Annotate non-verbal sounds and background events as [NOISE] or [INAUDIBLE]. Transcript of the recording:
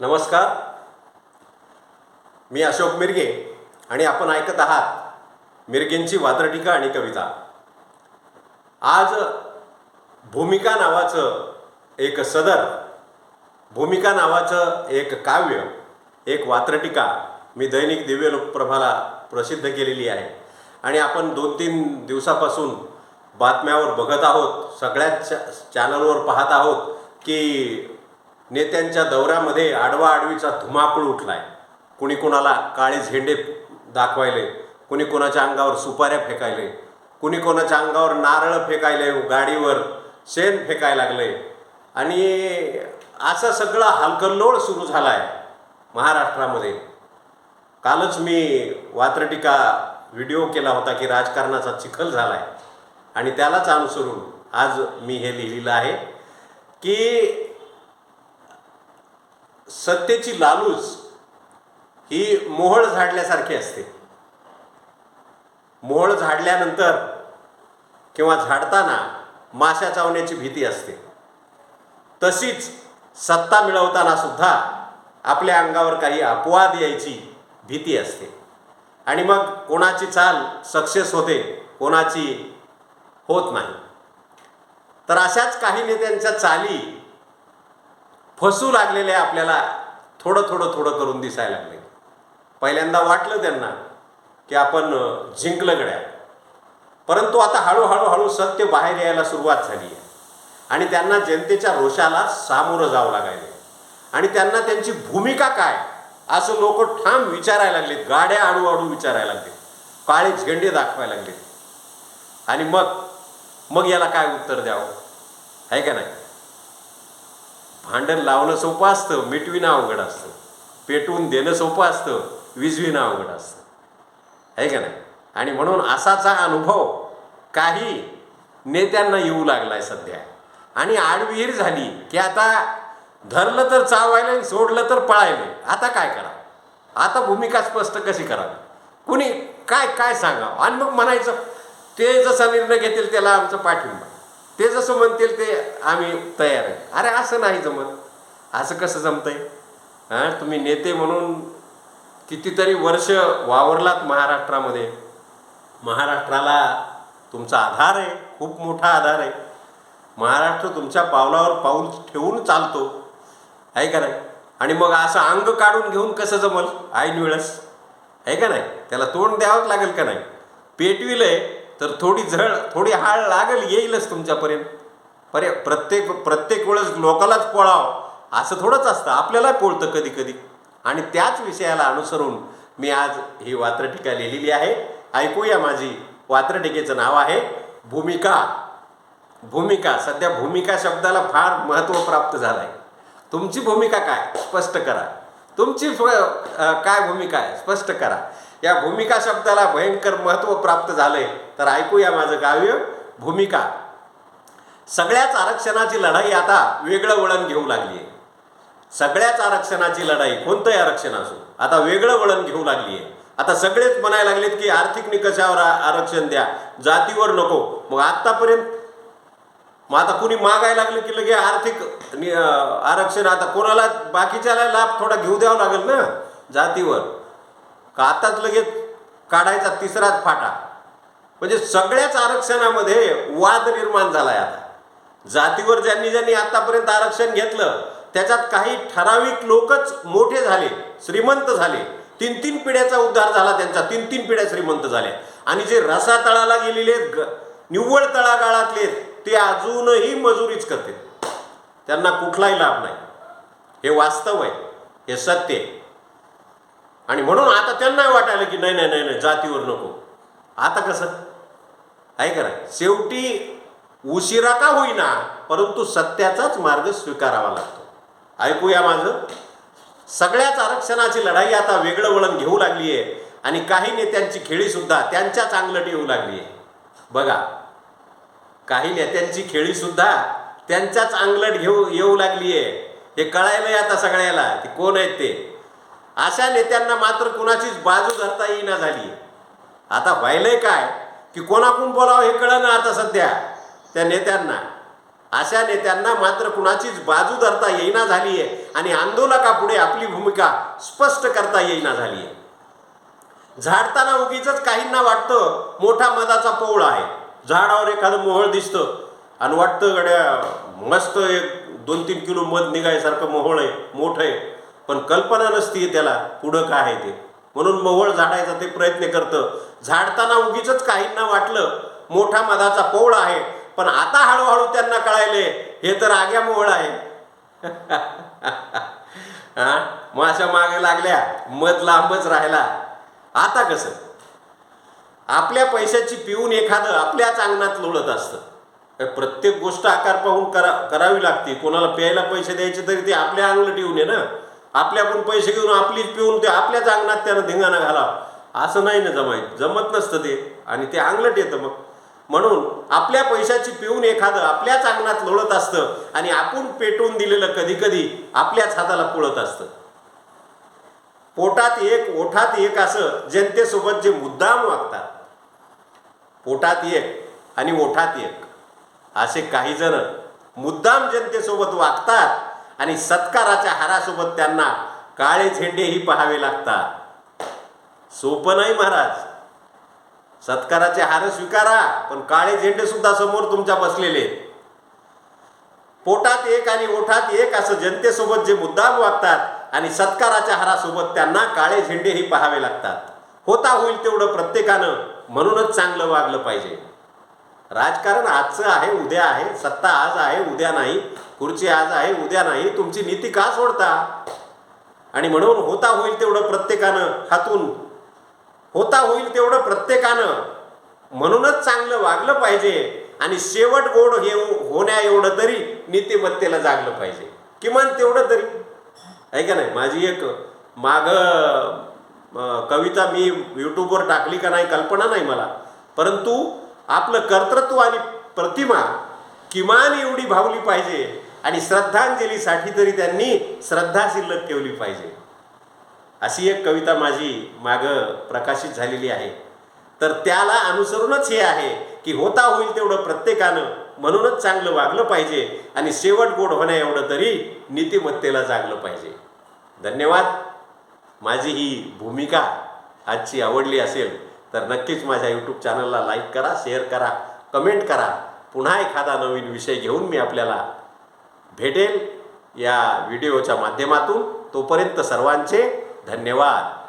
नमस्कार. मी अशोक मिरगे आणि आपण ऐकत आहात मिरगेंची वात्रटीका आणि कविता. आज भूमिका नावाचं एक सदर भूमिका नावाचं एक काव्य एक वात्रटिका मी दैनिक दिव्य लोकप्रभाला प्रसिद्ध केलेली आहे. आणि आपण दोन तीन दिवसापासून बातम्यावर बघत आहोत सगळ्याच चॅ चॅनलवर पाहत आहोत की नेत्यांच्या दौऱ्यामध्ये आडवा आडवीचा धुमाकूळ उठलाय. कुणी कुणाला काळे झेंडे दाखवायले कुणी कोणाच्या अंगावर सुपाऱ्या फेकायले कुणी कोणाच्या अंगावर नारळ फेकायले गाडीवर शेण फेकायला लागले. आणि असं सगळं हलकल्लोळ सुरू झाला आहे महाराष्ट्रामध्ये. कालच मी वात्रटिका व्हिडिओ केला होता की राजकारणाचा चिखल झाला आहे आणि त्यालाच अनुसरून आज मी हे लिहिलेलं आहे की सत्तेची लालूच ही मोहळ झाडल्यासारखी असते. मोहळ झाडल्यानंतर किंवा झाडताना माशा चावण्याची भीती असते. तशीच सत्ता मिळवताना सुद्धा आपल्या अंगावर काही अपवाद यायची भीती असते. आणि मग कोणाची चाल सक्सेस होते कोणाची होत नाही. तर अशाच काही नेत्यांच्या चाली फसू लागलेले आपल्याला थोडं थोडं थोडं करून दिसायला लागले पहिल्यांदा वाटलं त्यांना की आपण जिंकलं गड्या परंतु आता हळूहळू हळू सत्य बाहेर यायला सुरुवात झाली आहे. आणि त्यांना जनतेच्या रोषाला सामोरं जावं लागायले आणि त्यांना त्यांची भूमिका काय? असं लोक ठाम विचारायला लागले गाड्या आडूआडू विचारायला लागले काळे झेंडे दाखवायला लागले आणि मग मग याला काय उत्तर द्यावं? आहे का नाही? भांडण लावणं सोपं असतं मिटविणं अवघड असतं. पेटवून देणं सोपं असतं विजविणं अवघड असतं. आहे का नाही? आणि म्हणून असाचा अनुभव काही नेत्यांना येऊ लागलाय सध्या. आणि आडविहीर झाली की आता धरलं तर चावायला आणि सोडलं तर पळायला. आता काय करावं आता भूमिका स्पष्ट कशी करावी? कुणी काय काय सांगावं? आणि मग म्हणायचं ते जसा निर्णय घेतील त्याला आमचं पाठिंबा. ते जसं म्हणतील ते आम्ही तयार आहे. अरे असं नाही जमत. असं कसं जमतंय? हां तुम्ही नेते म्हणून कितीतरी वर्ष वावरलात महाराष्ट्रामध्ये. महाराष्ट्राला तुमचा आधार आहे खूप मोठा आधार आहे. महाराष्ट्र तुमच्या पावलावर पाऊल ठेवून चालतो. आहे का नाही? आणि मग असं अंग काढून घेऊन कसं जमल? ऐन वेळेस आहे का नाही? त्याला तोंड द्यावंच लागेल का नाही? पेटविलं आहे तर थोडी झळ थोडी हाळ लागेल येईलच तुमच्यापर्यंत. पर्य प्रत्येक प्रत्येक वेळेस लोकालाच पोळाव असं थोडंच असतं. आपल्याला पोळतं कधी कधी. आणि त्याच विषयाला अनुसरून मी आज ही वात्रटिका लिहिलेली आहे. ऐकूया माझी वात्रटिकेचं नाव आहे भूमिका. भूमिका सध्या भूमिका शब्दाला फार महत्त्व प्राप्त झालं आहे तुमची भूमिका काय? स्पष्ट करा. तुमची काय भूमिका आहे? स्पष्ट करा. या भूमिका शब्दाला भयंकर महत्त्व प्राप्त झालंय. तर ऐकूया माझं काव्य भूमिका. सगळ्याच आरक्षणाची लढाई आता वेगळं वळण घेऊ लागली आहे सगळ्याच आरक्षणाची लढाई कोणतंही आरक्षण असो आता वेगळं वळण घेऊ लागली आहे आता सगळेच म्हणायला लागलेत की आर्थिक निकषावर आरक्षण द्या जातीवर नको. मग आत्तापर्यंत मग आता कुणी मागायला लागलं की लगे आर्थिक नि- आरक्षण आता कोणाला बाकीच्याला लाभ थोडा घेऊ द्यावा लागेल ना? जातीवर. का आताच लगेच काढायचा तिसराच फाटा? म्हणजे सगळ्याच आरक्षणामध्ये वाद निर्माण झालाय आता. जातीवर ज्यांनी ज्यांनी आतापर्यंत आरक्षण घेतलं त्याच्यात काही ठराविक लोकच मोठे झाले श्रीमंत झाले. तीन तीन पिढ्याचा उद्धार झाला त्यांचा तीन तीन पिढ्या श्रीमंत झाल्या. आणि जे रसा तळाला गेलेले आहेत, ग- निव्वळ तळागाळातले आहेत, ते अजूनही मजुरीच करते त्यांना कुठलाही लाभ नाही. हे वास्तव आहे हे सत्य आहे. आणि म्हणून आता त्यांना वाटायला की नाही नाही नाही नाही जातीवर नको. आता कसं? आहे का शेवटी उशिरा का होईना परंतु सत्याचाच मार्ग स्वीकारावा लागतो. ऐकूया माझं? सगळ्याच आरक्षणाची लढाई आता वेगळं वळण घेऊ लागली आहे आणि काही नेत्यांची खेळी सुद्धा त्यांच्याच अंगलट येऊ लागली आहे. बघा काही नेत्यांची खेळी सुद्धा त्यांच्याच अंगलट घेऊ येऊ लागली आहे. हे कळायलंय आता सगळ्याला ते कोण आहेत ते? अशा नेत्यांना मात्र कुणाचीच बाजू धरता येईना झाली. आता व्हायलंय काय? की कोणाकडून बोलावं हे कळलं आता सध्या त्या नेत्यांना. अशा नेत्यांना मात्र कुणाचीच बाजू धरता येईना झाली आहे आणि आंदोलकापुढे आपली भूमिका स्पष्ट करता येईना झाली आहे. झाडताना उगीच काहींना वाटतं मोठा मधाचा पोळ आहे. झाडावर एखादं मोहळ दिसतं आणि वाटतं गड्या मस्त एक दोन तीन किलो मध निघायसारखं मोहळ आहे मोठं आहे. पण कल्पना नसती त्याला पुढं काय आहे ते. म्हणून मोहळ झाडायचा ते प्रयत्न करतं. झाडताना उगीच काहींना वाटलं मोठा मधाचा पोळ आहे पण आता हळूहळू त्यांना कळायले हे तर आग्या मोहळ आहे. [LAUGHS] हा? माशा मागे लागल्या मध लांबच राहिला. आता कसं? आपल्या पैशाची पिऊन एखादं आपल्याच अंगणात लोळत असतं. प्रत्येक गोष्ट आकार पाहून करा करावी लागते. कोणाला प्यायला पैसे द्यायचे तरी ते आपल्या अंगलं ठेवून आहे ना. आपल्याकडून पैसे घेऊन आपलीच पिऊन ते आपल्याच अंगणात त्यानं धिंगाणा घाला असं नाही ना जमायचं जमत नसतं ते. आणि ते अंगलट येतं मग. म्हणून आपल्या पैशाची पिऊन एखादं आपल्याच अंगणात लोळत असतं आणि आपण पेटवून दिलेलं कधी कधी आपल्याच हाताला पुळत असतं. पोटात एक ओठात एक असं जनतेसोबत जे मुद्दाम वागतात. पोटात एक आणि ओठात एक. असे काही जण मुद्दाम जनतेसोबत वागतात आणि सत्काराच्या हारासोबत त्यांना काळे झेंडेही पाहावे लागतात. सोपं नाही महाराज. सत्काराचे हार स्वीकारा पण काळे झेंडे सुद्धा समोर तुमच्या बसलेले. पोटात एक आणि ओठात एक असं जनतेसोबत जे मुद्दाम वागतात आणि सत्काराच्या हारासोबत त्यांना काळे झेंडेही पाहावे लागतात. होता होईल तेवढं प्रत्येकानं म्हणूनच चांगलं वागलं पाहिजे. राजकारण आजचं आहे उद्या आहे. सत्ता आज आहे उद्या नाही. खुर्ची आज आहे उद्या नाही. तुमची नीती का सोडता? आणि म्हणून होता होईल तेवढं प्रत्येकानं हातून. होता होईल तेवढं प्रत्येकानं. म्हणूनच चांगलं वागलं पाहिजे आणि शेवट गोड हे होण्या एवढं तरी नीतिमत्तेला जागलं पाहिजे. किमान तेवढं तरी. आहे का नाही? माझी एक माग कविता मी यूट्यूबवर टाकली का नाही कल्पना नाही मला. परंतु आपलं कर्तृत्व आणि प्रतिमा किमान एवढी भावली पाहिजे आणि श्रद्धांजलीसाठी तरी त्यांनी श्रद्धा शिल्लक ठेवली पाहिजे. अशी एक कविता माझी माग प्रकाशित झालेली आहे. तर त्याला अनुसरूनच हे आहे की होता होईल तेवढं प्रत्येकानं म्हणूनच चांगलं वागलं पाहिजे आणि शेवट गोड होण्या एवढं तरी नीतिमत्तेला जागलं पाहिजे. धन्यवाद. माझी ही भूमिका आजची आवडली असेल तर नक्कीच माझ्या यूट्यूब चॅनलला लाईक करा शेअर करा कमेंट करा. पुन्हा एखादा नवीन विषय घेऊन मी आपल्याला भेटेल या व्हिडिओच्या माध्यमातून. तोपर्यंत सर्वांचे धन्यवाद.